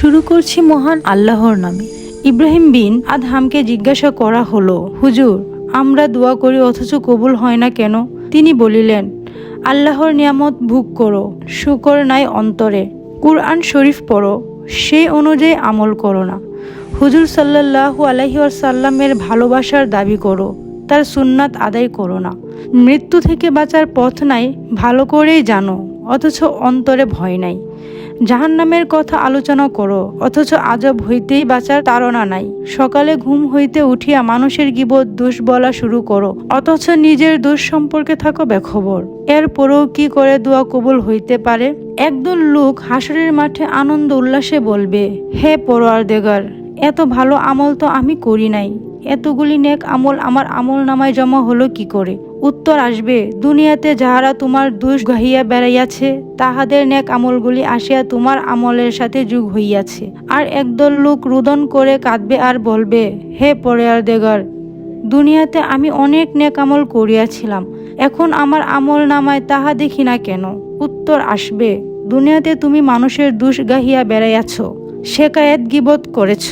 শুরু করছি মহান আল্লাহর নামে। ইব্রাহিম বিন আদহামকে জিজ্ঞাসা করা হলো, হুজুর, আমরা দোয়া করি, অথচ কবুল হয় না কেন? তিনি বলিলেন, আল্লাহর নিয়ামত ভোগ করো, শুকর নাই অন্তরে। কুরআন শরীফ পড়ো সেই অনুযায়ী আমল করো না। হুজুর সাল্লাল্লাহু আলাইহি সাল্লামের ভালোবাসার দাবি করো, তার সুন্নাত আদায় করো না। মৃত্যু থেকে বাঁচার পথ নাই, ভালো করেই জানো, অথচ অন্তরে ভয় নাই। জাহান্নামের কথা আলোচনা করো, অথচ আজব হইতেই বাঁচার তাড়না নাই। সকালে ঘুম হইতে উঠিয়া মানুষের গিবত দোষ বলা শুরু করো, অথচ নিজের দোষ সম্পর্কে থাকো বেখবর। এরপরেও কি করে দোয়া কবুল হইতে পারে? একদল লোক হাসরের মাঠে আনন্দ উল্লাসে বলবে, হে পরোয়ার দেগার এত ভালো আমল তো আমি করি নাই। এতগুলি নেক আমল আমার আমল নামায় জমা হলো কি করে? উত্তর আসবে, দুনিয়াতে যাহারা তোমার দুষ গাহিয়া বেড়াইয়াছে, তাহাদের নেক আমলগুলি আসিয়া তোমার আমলের সাথে যুগ হইয়াছে। আর একদল লোক রুদন করে কাঁদবে আর বলবে, হে পরেয়ার দেগার দুনিয়াতে আমি অনেক নেক আমল করিয়াছিলাম, এখন আমার আমল নামায় তাহা দেখি না কেন? উত্তর আসবে, দুনিয়াতে তুমি মানুষের দুষ গাহিয়া বেড়াইয়াছ শেকায়েত গিবত করেছ,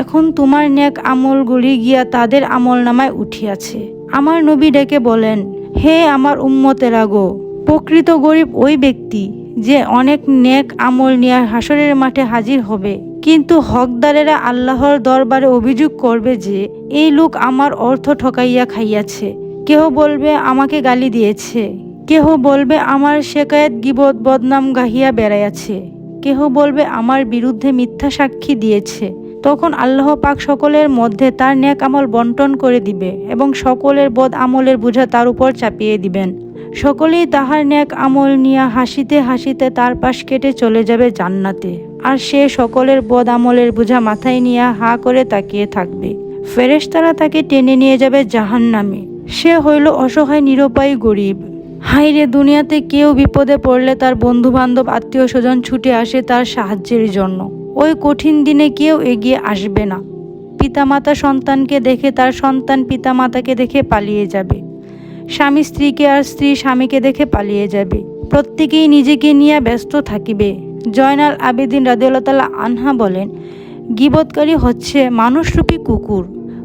এখন তোমার নেক আমলগুলি গিয়া তাদের আমল নামায় উঠিয়াছে। আমার নবী ডেকে বলেন, হে আমার উম্মতেরা গো, প্রকৃত গরিব ওই ব্যক্তি যে অনেক নেক আমল নিয়ে হাসরের মাঠে হাজির হবে। কিন্তু হকদারেরা আল্লাহর দরবারে অভিযোগ করবে যে, এই লোক আমার অর্থ ঠকাইয়া খাইয়াছে। কেহ বলবে আমাকে গালি দিয়েছে। কেহ বলবে আমার শেকায়েত গিবত বদনাম গাহিয়া বেড়াইয়াছে। কেহ বলবে আমার বিরুদ্ধে মিথ্যা সাক্ষী দিয়েছে। তখন আল্লাহ পাক সকলের মধ্যে তার ন্যাক আমল বন্টন করে দিবে এবং সকলের বদ আমলের বোঝা তার উপর চাপিয়ে দিবেন। সকলেই তাহার ন্যাক আমল নিয়ে হাসিতে হাসিতে তার পাশ কেটে চলে যাবে জান্নাতে। আর সে সকলের বদ আমলের বোঝা মাথায় নিয়ে হা করে তাকিয়ে থাকবে। ফেরেশতারা তাকে টেনে নিয়ে যাবে জাহান নামে সে হইল অসহায়, নিরুপায় গরিব। হাইরে দুনিয়াতে কেউ বিপদে পড়লে তার বন্ধু বান্ধব আত্মীয় স্বজন ছুটে আসে তার সাহায্যের জন্য। ওই কঠিন দিনে কেউ এগিয়ে আসবে না। পিতামাতা সন্তানকে দেখে তার সন্তান পিতামাতাকে দেখে পালিয়ে যাবে। স্বামী স্ত্রীকে আর স্ত্রী স্বামীকে দেখে পালিয়ে যাবে। প্রত্যেকেই নিজেকে নিয়ে ব্যস্ত থাকিবে। জয়নাল আবেদিন রাদিউল্লাহ আনহা বলেন, গিবৎকারী হচ্ছে মানুষরূপী কুকুর।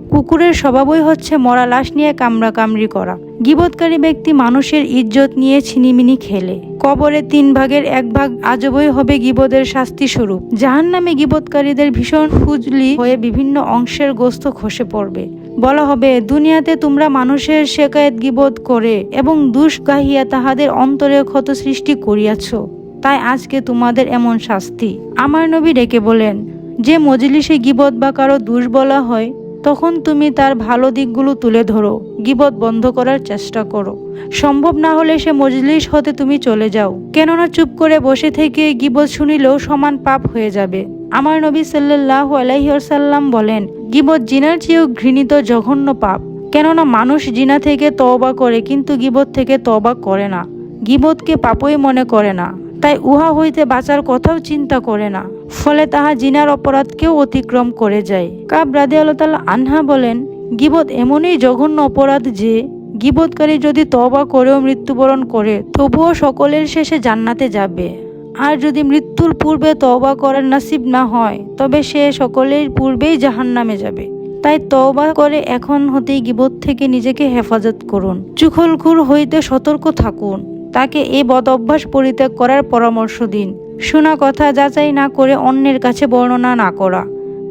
কুকুরের স্বভাবই হচ্ছে মরা লাশ নিয়ে কামড়া কামড়ি করা। গিবৎকারী ব্যক্তি মানুষের ইজ্জত নিয়ে ছিনিমিনি খেলে। কবরে তিন ভাগের এক ভাগ আজবই হবে গিবদের শাস্তি স্বরূপ জাহান নামে গিবৎকারীদের ভীষণ ফুজলি হয়ে বিভিন্ন অংশের গোস্ত খসে পড়বে। বলা হবে, দুনিয়াতে তোমরা মানুষের শেকায়েত গিবত করে এবং দুষ গাহিয়া তাহাদের অন্তরে ক্ষত সৃষ্টি করিয়াছ। তাই আজকে তোমাদের এমন শাস্তি। আমার নবী ডেকে বলেন, যে মজলিসে গিবত বা কারও দুষ বলা হয় তখন তুমি তার ভালো দিকগুলো তুলে ধরো, গিবত বন্ধ করার চেষ্টা করো। সম্ভব না হলে সে মজলিস হতে তুমি চলে যাও। কেননা চুপ করে বসে থেকে গিবত শুনিলেও সমান পাপ হয়ে যাবে। আমার নবী সাল্লাহ আলাইসাল্লাম বলেন, গিবত জিনার চেয়েও ঘৃণিত জঘন্য পাপ। কেননা মানুষ জিনা থেকে তওবা করে কিন্তু গিবত থেকে তওবা করে না। গিবতকে পাপই মনে করে না। তাই উহা হইতে বাঁচার কথাও চিন্তা করে না। ফলে তাহা জিনার অপরাধকেও অতিক্রম করে যায়। কাব রাদে আল্লাহ আনহা বলেন, গিবত এমনই জঘন্য অপরাধ যে, গিবতকারী যদি তবা করেও মৃত্যুবরণ করে, তবুও সকলের শেষে জান্নাতে যাবে। আর যদি মৃত্যুর পূর্বে তওবা করার নাসিব না হয়, তবে সে সকলের পূর্বেই জাহান নামে যাবে। তাই তওবা করে এখন হতেই গিবত থেকে নিজেকে হেফাজত করুন। চুখলখুর হইতে সতর্ক থাকুন। তাকে এই বদ অভ্যাস পরিত্যাগ করার পরামর্শ দিন। শোনা কথা, যাচাই না করে অন্যের কাছে বর্ণনা না করা।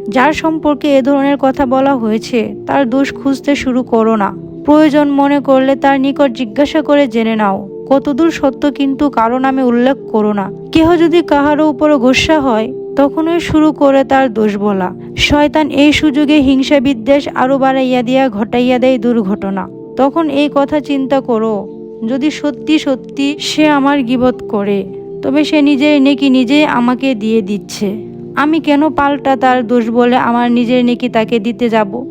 যার সম্পর্কে এ ধরনের কথা বলা হয়েছে, তার দোষ খুঁজতে শুরু করো না। প্রয়োজন মনে করলে তার নিকট জিজ্ঞাসা করে জেনে নাও। কতদূর সত্য কিন্তু কারও নামে উল্লেখ করো না। কেহ যদি কাহারও উপরে গোসা হয়, তখনই শুরু করে তার দোষ বলা। শয়তান এই সুযোগে হিংসা বিদ্বেষ আরও বাড়াইয়া দিয়া ঘটাইয়া দেয় দুর্ঘটনা। তখন এই কথা চিন্তা করো, যদি সত্যি সত্যি সে আমার গিবত করে। তবে সে নিজের নেকি নিজেই আমাকে দিয়ে দিচ্ছে। আমি কেন পাল্টা তার দোষ বলে আমার নিজের নেকি তাকে দিতে যাব?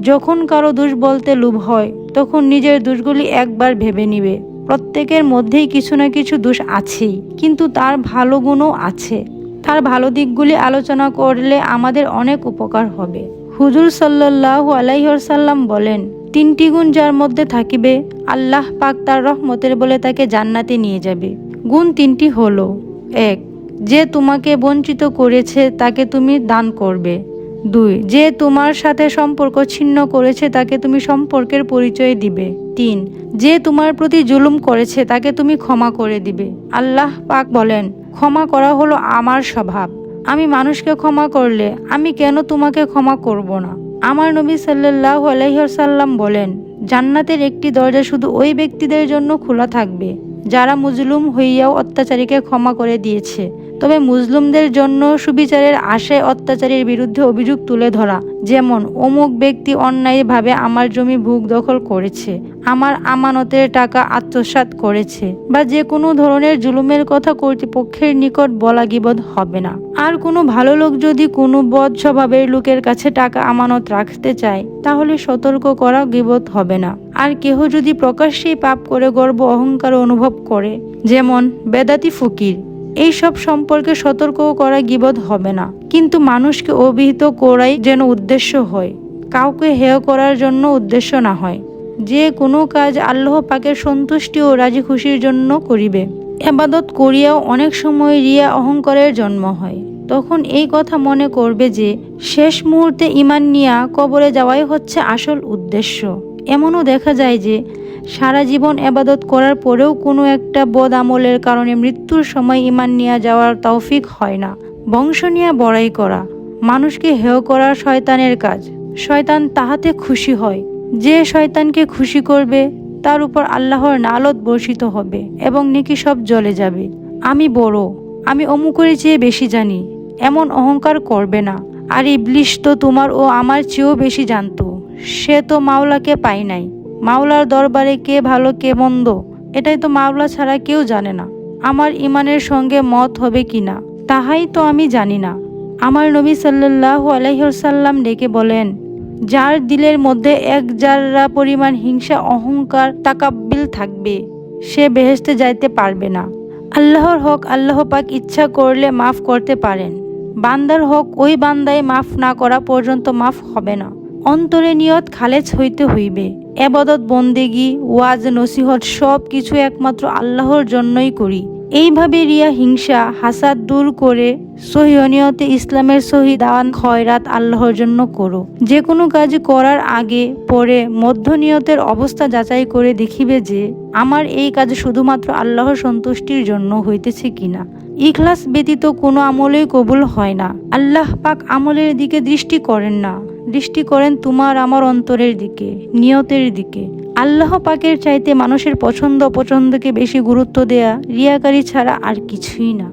যখন কারও দোষ বলতে লোভ হয়, তখন নিজের দোষগুলি একবার ভেবে নিবে। প্রত্যেকের মধ্যেই কিছু না কিছু দোষ আছেই, কিন্তু তার ভালো গুণও আছে। তার ভালো দিকগুলি আলোচনা করলে আমাদের অনেক উপকার হবে। হুজুর সাল্লাহ আলাইসাল্লাম বলেন, তিনটি গুণ যার মধ্যে থাকিবে, আল্লাহ পাক তার রহমতের বলে তাকে জান্নাতে নিয়ে যাবে। গুণ তিনটি হলো। এক, যে তোমাকে বঞ্চিত করেছে তাকে তুমি দান করবে। দুই, যে তোমার সাথে সম্পর্ক ছিন্ন করেছে তাকে তুমি সম্পর্কের পরিচয় দিবে। তিন, যে তোমার প্রতি জুলুম করেছে তাকে তুমি ক্ষমা করে দিবে। আল্লাহ পাক বলেন, ক্ষমা করা হলো আমার স্বভাব। আমি মানুষকে ক্ষমা করলে আমি কেন তোমাকে ক্ষমা করব না? আমার নবী সাল্লাহ আলহিসাল্লাম বলেন, জান্নাতের একটি দরজা শুধু ওই ব্যক্তিদের জন্য খোলা থাকবে। যারা মুজলুম হইয়াও অত্যাচারীকে ক্ষমা করে দিয়েছে। তবে মুসলিমদের জন্য সুবিচারের আশায় অত্যাচারীর বিরুদ্ধে অভিযোগ তুলে ধরা, যেমন, অমুক ব্যক্তি অন্যায়ভাবে আমার জমি ভূখ দখল করেছে, আমার আমানতের টাকা আত্মসাৎ করেছে, বা যে কোনো ধরনের জুলুমের কথা কর্তৃপক্ষের নিকট বলা গিবদ হবে না। আর কোনো ভালো লোক যদি কোনো বদ স্বভাবের লোকের কাছে টাকা আমানত রাখতে চায়, তাহলে সতর্ক করা গিবত হবে না। আর কেহ যদি প্রকাশ্যেই পাপ করে, গর্ব, অহংকার অনুভব করে, যেমন বেদাতি ফকির, এই সব সম্পর্কে সতর্ক করা গিবদ হবে না। কিন্তু মানুষকে অভিহিত করাই যেন উদ্দেশ্য হয়, কাউকে হেয় করার জন্য উদ্দেশ্য না হয়। যে কোনো কাজ আল্লাহ পাকের সন্তুষ্টি ও রাজি খুশির জন্য করিবে। এবাদত করিয়াও অনেক সময় রিয়া অহংকারের জন্ম হয়। তখন এই কথা মনে করবে যে, শেষ মুহূর্তে ইমান নিয়া কবরে যাওয়াই হচ্ছে আসল উদ্দেশ্য। এমনও দেখা যায় যে সারা জীবন এবাদত করার পরেও কোনো একটা বদ আমলের কারণে মৃত্যুর সময় ইমান নিয়ে যাওয়ার তৌফিক হয় না। বংশ নিয়ে বড়াই করা, মানুষকে হেয় করা শয়তানের কাজ। শয়তান তাহাতে খুশি হয়। যে শয়তানকে খুশি করবে, তার উপর আল্লাহর নালত বর্ষিত হবে এবং নেকি সব জ্বলে যাবে। আমি বড়, আমি অমুকের চেয়ে বেশি জানি, এমন অহংকার করবে না। আর ইবলিশ তো তোমার ও আমার চেয়েও বেশি জানতো। সে তো মাওলাকে পাই নাই। মাওলার দরবারে কে ভালো, কে মন্দ, এটাই তো মাওলা ছাড়া কেউ জানে না। আমার ইমানের সঙ্গে মত হবে কি না, তাহাই তো আমি জানি না। আমার নবী সাল্লাহ আলহ্লাম ডেকে বলেন, যার দিলের মধ্যে এক জাররা পরিমাণ হিংসা, অহংকার, তাকাব্বিল থাকবে, সে বেহেস্তে যাইতে পারবে না। আল্লাহর হক আল্লাহ পাক ইচ্ছা করলে মাফ করতে পারেন। বান্দার হক ওই বান্দায় মাফ না করা পর্যন্ত মাফ হবে না। অন্তরে নিয়ত খালেজ হইতে হইবে। এবাদত, বন্দেগি, ওয়াজ, নসিহত সব কিছু একমাত্র আল্লাহর জন্যই করি। এইভাবে রিয়া, হিংসা, হাসাদ দূর করে সহিয়নিয়তে ইসলামের সহি দাওয়ান খয়রাত আল্লাহর জন্য করো। যে কোনো কাজ করার আগে, পরে মধ্যনিয়তের অবস্থা যাচাই করে দেখিবে যে, আমার এই কাজ শুধুমাত্র আল্লাহর সন্তুষ্টির জন্য হইতেছে কিনা। ইখলাস ব্যতীত কোনো আমলেই কবুল হয় না। আল্লাহ পাক আমলের দিকে দৃষ্টি করেন না। দৃষ্টি করেন তোমার আমার অন্তরের দিকে, নিয়তের দিকে। আল্লাহ পাকের চাইতে মানুষের পছন্দ অপছন্দকে বেশি গুরুত্ব দেয়া, রিয়াকারী ছাড়া আর কিছুই না।